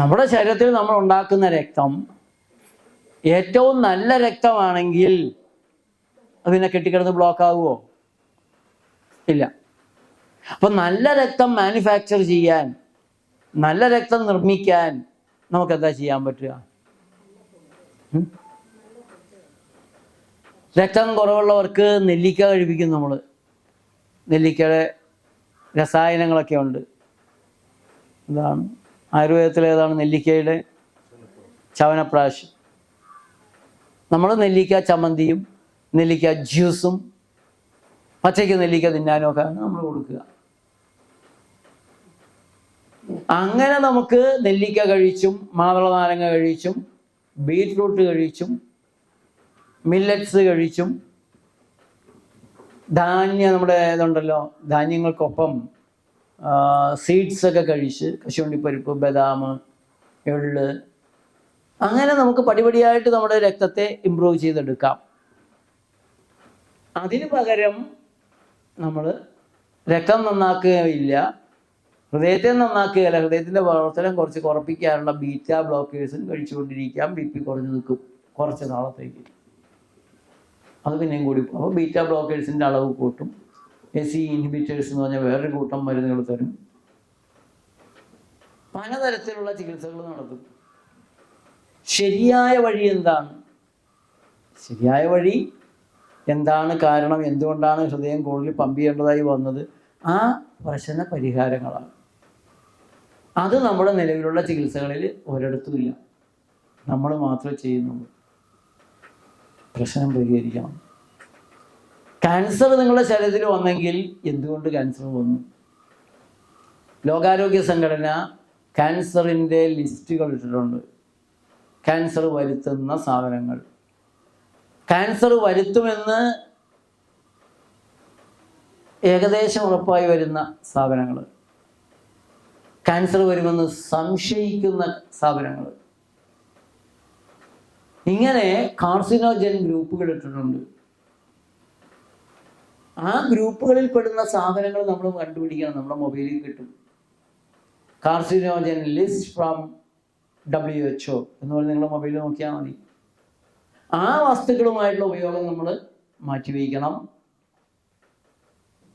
നമ്മുടെ ശരീരത്തിൽ നമ്മൾ ഉണ്ടാക്കുന്ന രക്തം ഏറ്റവും നല്ല രക്തമാണെങ്കിൽ അത് പിന്നെ കെട്ടിക്കിടന്ന് ബ്ലോക്ക് ആകുമോ ഇല്ല. അപ്പൊ നല്ല രക്തം മാനുഫാക്ചർ ചെയ്യാൻ നല്ല രക്തം നിർമ്മിക്കാൻ നമുക്ക് എന്താ ചെയ്യാൻ പറ്റുക? രക്തം കുറവുള്ളവർക്ക് നെല്ലിക്ക കഴിപ്പിക്കും നമ്മൾ നെല്ലിക്കയുടെ രസായനങ്ങളൊക്കെ ഉണ്ട്. എന്താണ് ആയുർവേദത്തിൽ ഏതാണ് നെല്ലിക്കയുടെ ചവനപ്രാശ് നമ്മൾ നെല്ലിക്ക ചമ്മന്തിയും നെല്ലിക്ക ജ്യൂസും പച്ചയ്ക്ക് നെല്ലിക്ക തിന്നാനും നമ്മൾ കൊടുക്കുക. അങ്ങനെ നമുക്ക് നെല്ലിക്ക കഴിച്ചും മാതള നാരങ്ങ കഴിച്ചും ബീറ്റ്റൂട്ട് കഴിച്ചും മില്ലറ്റ്സ് കഴിച്ചും ധാന്യ നമ്മുടെ ഇതുണ്ടല്ലോ ധാന്യങ്ങൾക്കൊപ്പം സീഡ്സ് ഒക്കെ കഴിച്ച് കശുവണ്ടിപ്പരിപ്പ് ബദാം എള്ള് അങ്ങനെ നമുക്ക് പടിപടിയായിട്ട് നമ്മുടെ രക്തത്തെ ഇമ്പ്രൂവ് ചെയ്തെടുക്കാം. അതിനു പകരം നമ്മൾ രക്തം നന്നാക്കുകയില്ല ഹൃദയത്തെ നന്നാക്കുകയല്ല ഹൃദയത്തിന്റെ പ്രവർത്തനം കുറച്ച് കുറപ്പിക്കാനുള്ള ബീറ്റ ബ്ലോക്കേഴ്സും കഴിച്ചുകൊണ്ടിരിക്കാം ബി പി കുറഞ്ഞു നിൽക്കും കുറച്ച് നാളത്തേക്ക്. അത് പിന്നെയും കൂടി അപ്പോൾ ബീറ്റ ബ്ലോക്കേഴ്സിന്റെ അളവ് കൂട്ടും. എ സി ഇൻഹിബിറ്റേഴ്സ് എന്ന് പറഞ്ഞാൽ വേറൊരു കൂട്ടം മരുന്നുകൾ തരും. പലതരത്തിലുള്ള ചികിത്സകൾ നടത്തും. ശരിയായ വഴി എന്താണ്? ശരിയായ വഴി എന്താണ് കാരണം? എന്തുകൊണ്ടാണ് ഹൃദയം കൂടുതൽ പമ്പ് ചെയ്യേണ്ടതായി വന്നത്? ആ പ്രശ്ന പരിഹാരങ്ങളാണ് അത് നമ്മുടെ നിലവിലുള്ള ചികിത്സകളിൽ ഒരിടത്തും ഇല്ല. നമ്മൾ മാത്രമേ ചെയ്യുന്നുള്ളൂ. പ്രശ്നം പരിഹരിക്കണം. ക്യാൻസർ നിങ്ങളുടെ ശരീരത്തിൽ വന്നെങ്കിൽ എന്തുകൊണ്ട് ക്യാൻസർ വന്നു? ലോകാരോഗ്യ സംഘടന ക്യാൻസറിന്റെ ലിസ്റ്റുകൾ ഇട്ടിട്ടുണ്ട്. ക്യാൻസർ വരുത്തുന്ന സാധനങ്ങൾ. ക്യാൻസർ വരുത്തുമെന്ന് ഏകദേശം ഉറപ്പായി വരുന്ന സാധനങ്ങൾ. ക്യാൻസർ വരുമെന്ന് സംശയിക്കുന്ന സാധനങ്ങൾ. ഇങ്ങനെ കാർസിനോജൻ ഗ്രൂപ്പുകൾ ഇട്ടിട്ടുണ്ട്. ആ ഗ്രൂപ്പുകളിൽ പെടുന്ന സാധനങ്ങൾ നമ്മൾ കണ്ടുപിടിക്കണം. നമ്മുടെ മൊബൈലിൽ കിട്ടും. Carcinogen list from W H O എന്ന് പറഞ്ഞ് നിങ്ങളുടെ മൊബൈലിൽ നോക്കിയാൽ മതി. ആ വസ്തുക്കളുമായിട്ടുള്ള ഉപയോഗം നമ്മൾ മാറ്റിവയ്ക്കണം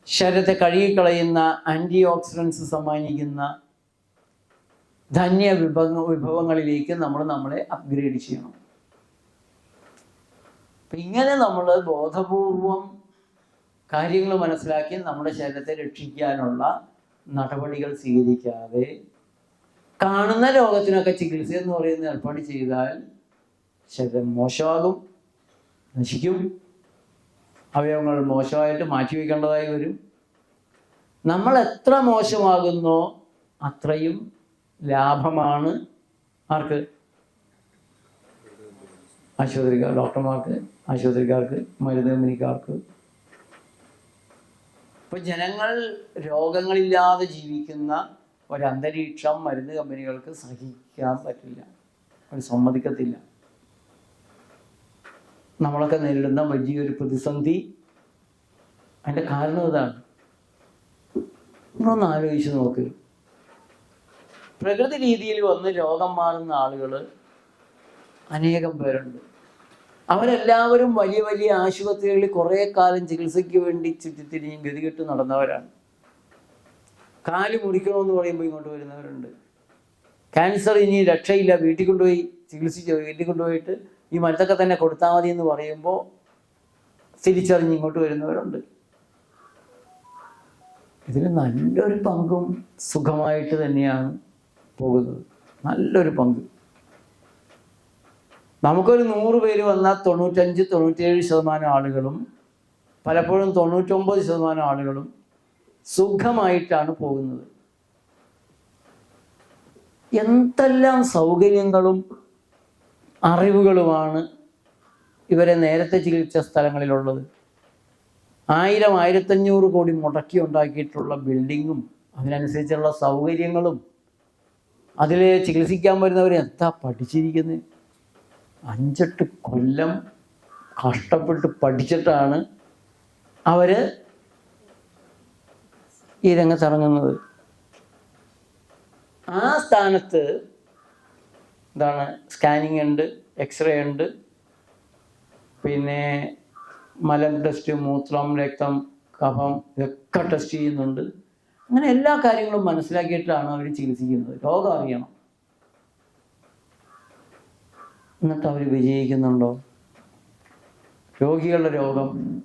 ശരീരത്തെ കഴുകിക്കളയുന്ന ആന്റി ഓക്സിഡൻസ് സമ്മാനിക്കുന്ന ധന്യ വിഭവ വിഭവങ്ങളിലേക്ക് നമ്മൾ നമ്മളെ അപ്ഗ്രേഡ് ചെയ്യണം. ഇങ്ങനെ നമ്മൾ ബോധപൂർവം കാര്യങ്ങൾ മനസ്സിലാക്കി നമ്മുടെ ശരീരത്തെ രക്ഷിക്കാനുള്ള നടപടികൾ സ്വീകരിക്കാതെ കാണുന്ന രോഗത്തിനൊക്കെ ചികിത്സ എന്ന് പറയുന്ന ഏർപ്പാട് ചെയ്താൽ ശരീരം മോശമാകും നശിക്കും. അവയവങ്ങൾ മോശമായിട്ട് മാറ്റിവെക്കേണ്ടതായി വരും. നമ്മൾ എത്ര മോശമാകുന്നോ അത്രയും ലാഭമാണ് ആർക്ക്? ആശുപത്രിക്കാർ ഡോക്ടർമാർക്ക് ആശുപത്രിക്കാർക്ക് മരുന്ന് കമ്പനിക്കാർക്ക്. ഇപ്പൊ ജനങ്ങൾ രോഗങ്ങളില്ലാതെ ജീവിക്കുന്ന ഒരന്തരീക്ഷം മരുന്ന് കമ്പനികൾക്ക് സഹിക്കാൻ പറ്റില്ല. അവർ സമ്മതിക്കത്തില്ല. നമ്മളൊക്കെ നേരിടുന്ന വലിയൊരു പ്രതിസന്ധി അതിന്റെ കാരണം ഇതാണ് നമ്മളൊന്ന് ആലോചിച്ച് നോക്ക്. പ്രകൃതി രീതിയിൽ വന്ന് രോഗം മാറുന്ന ആളുകൾ അനേകം പേരുണ്ട്. അവരെല്ലാവരും വലിയ വലിയ ആശുപത്രികളിൽ കുറേ കാലം ചികിത്സയ്ക്ക് വേണ്ടി ചുറ്റിത്തിരിഞ്ഞ് ഗതികെട്ട് നടന്നവരാണ്. കാൽ മുറിക്കണമെന്ന് പറയുമ്പോൾ ഇങ്ങോട്ട് വരുന്നവരുണ്ട്. ക്യാൻസർ ഇനി രക്ഷയില്ല. വീട്ടിൽ കൊണ്ടുപോയി ചികിത്സിച്ച് വീട്ടിൽ കൊണ്ടുപോയിട്ട് ഈ മരുന്നൊക്കെ തന്നെ കൊടുത്താൽ മതി എന്ന് പറയുമ്പോൾ തിരിച്ചറിഞ്ഞ് ഇങ്ങോട്ട് വരുന്നവരുണ്ട്. ഇതിൽ നല്ലൊരു പങ്കും സുഖമായിട്ട് തന്നെയാണ് പോകുന്നത്. നല്ലൊരു പങ്ക്. നമുക്കൊരു നൂറ് പേര് വന്നാൽ തൊണ്ണൂറ്റഞ്ച് തൊണ്ണൂറ്റേഴ് ശതമാനം ആളുകളും പലപ്പോഴും തൊണ്ണൂറ്റൊമ്പത് ശതമാനം ആളുകളും സുഖമായിട്ടാണ് പോകുന്നത്. എന്തെല്ലാം സൗകര്യങ്ങളും അറിവുകളുമാണ് ഇവരെ നേരത്തെ ചികിത്സ സ്ഥലങ്ങളിലുള്ളത്? ആയിരം ആയിരത്തഞ്ഞൂറ് കോടി മുടക്കി ഉണ്ടാക്കിയിട്ടുള്ള ബിൽഡിങ്ങും അതിനനുസരിച്ചുള്ള സൗകര്യങ്ങളും അതിൽ ചികിത്സിക്കാൻ വരുന്നവർ എന്താ പഠിച്ചിരിക്കുന്നത് അഞ്ചെട്ട് കൊല്ലം കഷ്ടപ്പെട്ട് പഠിച്ചിട്ടാണ് അവർ ഈ രംഗത്തിറങ്ങുന്നത് ആ സ്ഥാനത്ത് എന്താണ് സ്കാനിങ് ഉണ്ട് എക്സ്റേ ഉണ്ട്. പിന്നെ മലം ടെസ്റ്റ് മൂത്രം രക്തം കഫം ഇതൊക്കെ ടെസ്റ്റ് ചെയ്യുന്നുണ്ട്. അങ്ങനെ എല്ലാ കാര്യങ്ങളും മനസ്സിലാക്കിയിട്ടാണ് അവർ ചികിത്സിക്കുന്നത്. രോഗം അറിയണം. എന്നിട്ട് അവർ വിജയിക്കുന്നുണ്ടോ? രോഗികളുടെ രോഗം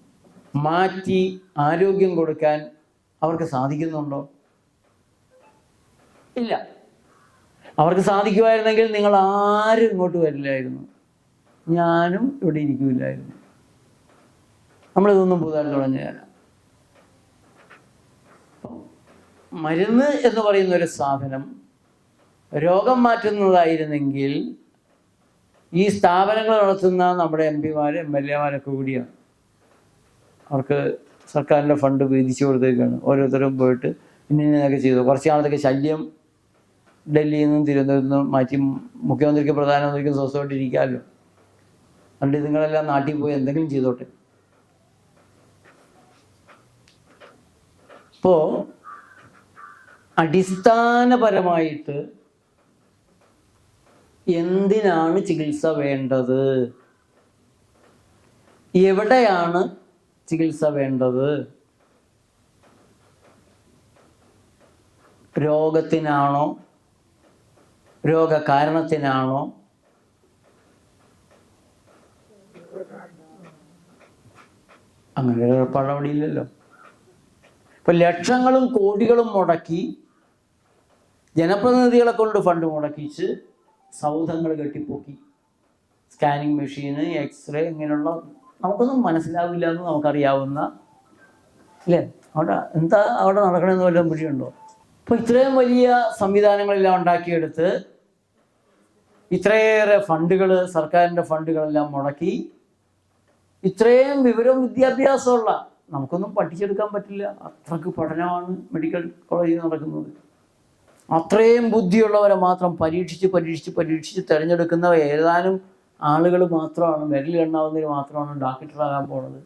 മാറ്റി ആരോഗ്യം കൊടുക്കാൻ അവർക്ക് സാധിക്കുന്നുണ്ടോ? ഇല്ല. അവർക്ക് സാധിക്കുമായിരുന്നെങ്കിൽ നിങ്ങൾ ആരും ഇങ്ങോട്ട് വരില്ലായിരുന്നു. ഞാനും ഇവിടെ ഇരിക്കില്ലായിരുന്നു. നമ്മളിതൊന്നും പുതുതായി തുടങ്ങിയതല്ല. മരുന്ന് എന്ന് പറയുന്ന ഒരു സാധനം രോഗം മാറ്റുന്നതായിരുന്നെങ്കിൽ ഈ സ്ഥാപനങ്ങൾ നടത്തുന്ന നമ്മുടെ എം പിമാർ എം എൽ എമാരൊക്കെ കൂടിയാണ്. അവർക്ക് സർക്കാരിന്റെ ഫണ്ട് വീതിച്ചു കൊടുത്തേക്കാണ്. ഓരോരുത്തരും പോയിട്ട് ഇന്ന ഇന്നതൊക്കെ ചെയ്തു. കുറച്ച് നാളത്തേക്ക് ശല്യം ഡൽഹിയിൽ നിന്നും തിരുവനന്തപുരത്ത് നിന്നും മാറ്റി മുഖ്യമന്ത്രിക്ക് പ്രധാനമന്ത്രിക്കും സ്വസ്ഥമായിട്ട് ഇരിക്കാമല്ലോ. അതുകൊണ്ട് നിങ്ങളെല്ലാം നാട്ടിൽ പോയി എന്തെങ്കിലും ചെയ്തോട്ടെ. ഇപ്പോൾ അടിസ്ഥാനപരമായിട്ട് എന്തിനാണ് ചികിത്സ വേണ്ടത്? എവിടെയാണ് ചികിത്സ വേണ്ടത്? രോഗത്തിനാണോ? രോഗകാരണത്തിനാണോ? അങ്ങനെ ഇല്ലല്ലോ ഇപ്പൊ ലക്ഷങ്ങളും കോടികളും മുടക്കി ജനപ്രതിനിധികളെ കൊണ്ട് ഫണ്ട് മുടക്കിച്ച് സൗധങ്ങൾ കെട്ടിപ്പൊക്കി. സ്കാനിങ് മെഷീന് എക്സ്റേ ഇങ്ങനെയുള്ള നമുക്കൊന്നും മനസ്സിലാവില്ല എന്ന് നമുക്കറിയാവുന്ന അല്ലേ അവിടെ എന്താ അവിടെ നടക്കണമെന്ന് വല്ലതും പിടിയുണ്ടോ അപ്പോൾ ഇത്രയും വലിയ സംവിധാനങ്ങളെല്ലാം ഉണ്ടാക്കിയെടുത്ത് ഇത്രയേറെ ഫണ്ടുകൾ സർക്കാരിന്റെ ഫണ്ടുകളെല്ലാം മുടക്കി ഇത്രയും വിവരവും വിദ്യാഭ്യാസമുള്ള നമുക്കൊന്നും പഠിച്ചെടുക്കാൻ പറ്റില്ല. അത്രയ്ക്ക് പഠനമാണ് മെഡിക്കൽ കോളേജിൽ നടക്കുന്നത്. അത്രയും ബുദ്ധിയുള്ളവരെ മാത്രം പരീക്ഷിച്ച് പരീക്ഷിച്ച് പരീക്ഷിച്ച് തിരഞ്ഞെടുക്കുന്ന ഏതാനും ആളുകൾ മാത്രമാണ് വിരലിൽ എണ്ണാവുന്നതിന് മാത്രമാണ് ഡാക്ടറാകാൻ പോണത്.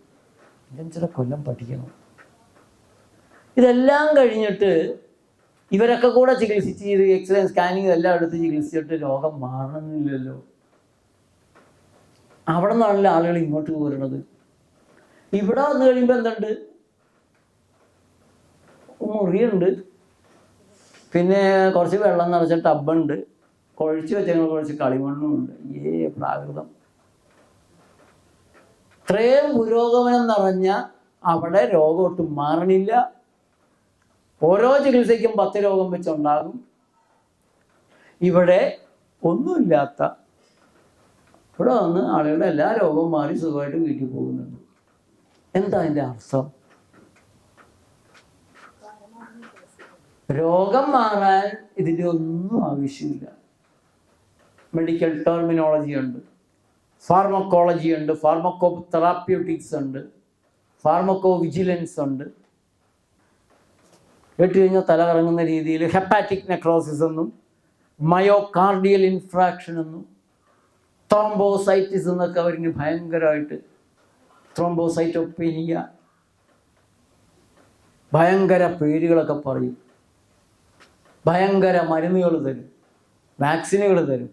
അഞ്ചര കൊല്ലം പഠിക്കണം. ഇതെല്ലാം കഴിഞ്ഞിട്ട് ഇവരൊക്കെ കൂടെ ചികിത്സിച്ച് ചെയ്ത് എക്സ്റേ സ്കാനിങ് എല്ലാം എടുത്ത് ചികിത്സിച്ചിട്ട് രോഗം മാറണമെന്നില്ലല്ലോ അവിടെ നിന്നാണല്ലോ ആളുകൾ ഇങ്ങോട്ട് പോരുന്നത്. ഇവിടെ വന്നു കഴിയുമ്പോൾ എന്തുണ്ട്? മുറിയുണ്ട്. പിന്നെ കുറച്ച് വെള്ളം നിറച്ച ടബുണ്ട് കുഴച്ച് വെച്ചങ്ങൾ കുറച്ച് കളിമണ്ണും ഉണ്ട്. ഏ പ്രാകൃതം. ഇത്രയും പുരോഗമനം നിറഞ്ഞ അവിടെ രോഗം ഒട്ടും മാറണില്ല. ഓരോ ചികിത്സയ്ക്കും പത്ത് രോഗം വെച്ചുണ്ടാകും. ഇവിടെ ഒന്നുമില്ലാത്ത ഇവിടെ വന്ന് ആളുകളുടെ എല്ലാ രോഗവും മാറി സുഖമായിട്ട് വീട്ടിൽ പോകുന്നുണ്ട്. എന്താ അതിന്റെ അർത്ഥം? രോഗം മാറാൻ ഇതിന്റെ ഒന്നും ആവശ്യമില്ല. മെഡിക്കൽ ടെർമിനോളജി ഉണ്ട്. ഫാർമക്കോളജി ഉണ്ട്. ഫാർമക്കോ തെറാപ്യൂട്ടിക്സ് ഉണ്ട്. ഫാർമക്കോ വിജിലൻസ് ഉണ്ട്. കേട്ട് കഴിഞ്ഞാൽ തല കറങ്ങുന്ന രീതിയിൽ ഹെപ്പാറ്റിക് നെക്രോസിസ് എന്നും മയോകാർഡിയൽ ഇൻഫ്രാക്ഷൻ എന്നും ത്രോംബോസൈറ്റിസ് എന്നൊക്കെ അവരിന് ഭയങ്കരമായിട്ട് ത്രോംബോസൈറ്റോപ്പീനിയ ഭയങ്കര പേരുകളൊക്കെ പറയും. ഭയങ്കര മരുന്നുകൾ തരും. വാക്സിനുകൾ തരും.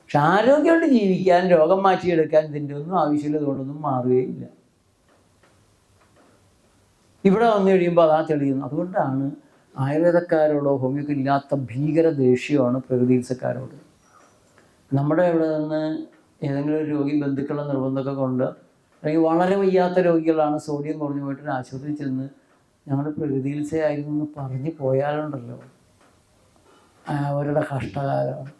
പക്ഷെ ആരോഗ്യമായിട്ട് ജീവിക്കാൻ രോഗം മാറ്റിയെടുക്കാൻ ഇതിന്റെ ഒന്നും ആവശ്യമില്ല അതുകൊണ്ടൊന്നും മാറുകയില്ല. ഇവിടെ വന്നു കഴിയുമ്പോൾ അതാ തെളിയുന്നു. അതുകൊണ്ടാണ് ആയുർവേദക്കാരോടോ ഹോമിയോക്ക് ഇല്ലാത്ത ഭീകര ദേഷ്യമാണ് പ്രകൃതി ചികിത്സക്കാരോട് നമ്മുടെ ഇവിടെ നിന്ന് ഏതെങ്കിലും ഒരു രോഗി ബന്ധുക്കളുടെ നിർബന്ധമൊക്കെ കൊണ്ട് അല്ലെങ്കിൽ വളരെ വയ്യാത്ത രോഗികളാണ് സോഡിയം കുറഞ്ഞു പോയിട്ട് ഒരു ആശുപത്രിയിൽ ചെന്ന് ഞങ്ങളുടെ പ്രകൃതി ആയിരുന്നു എന്ന് പറഞ്ഞ് പോയാലുണ്ടല്ലോ. അവരുടെ കഷ്ടകാലമാണ്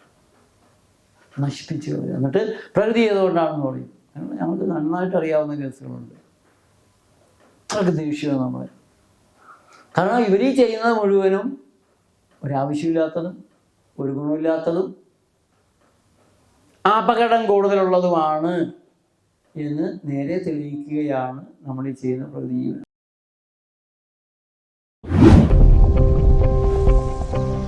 നശിപ്പിച്ചു. എന്നിട്ട് പ്രകൃതി ചെയ്തുകൊണ്ടാണെന്ന് പറയും. ഞങ്ങൾക്ക് നന്നായിട്ട് അറിയാവുന്ന കേസുകളുണ്ട്. പ്രകൃതി വിഷയം നമ്മൾ കാരണം ഇവർ ഈ ചെയ്യുന്നത് മുഴുവനും ഒരാവശ്യമില്ലാത്തതും ഒരു ഗുണമില്ലാത്തതും അപകടം കൂടുതലുള്ളതുമാണ് എന്ന് നേരെ തെളിയിക്കുകയാണ് നമ്മൾ ഈ ചെയ്യുന്ന പ്രകൃതി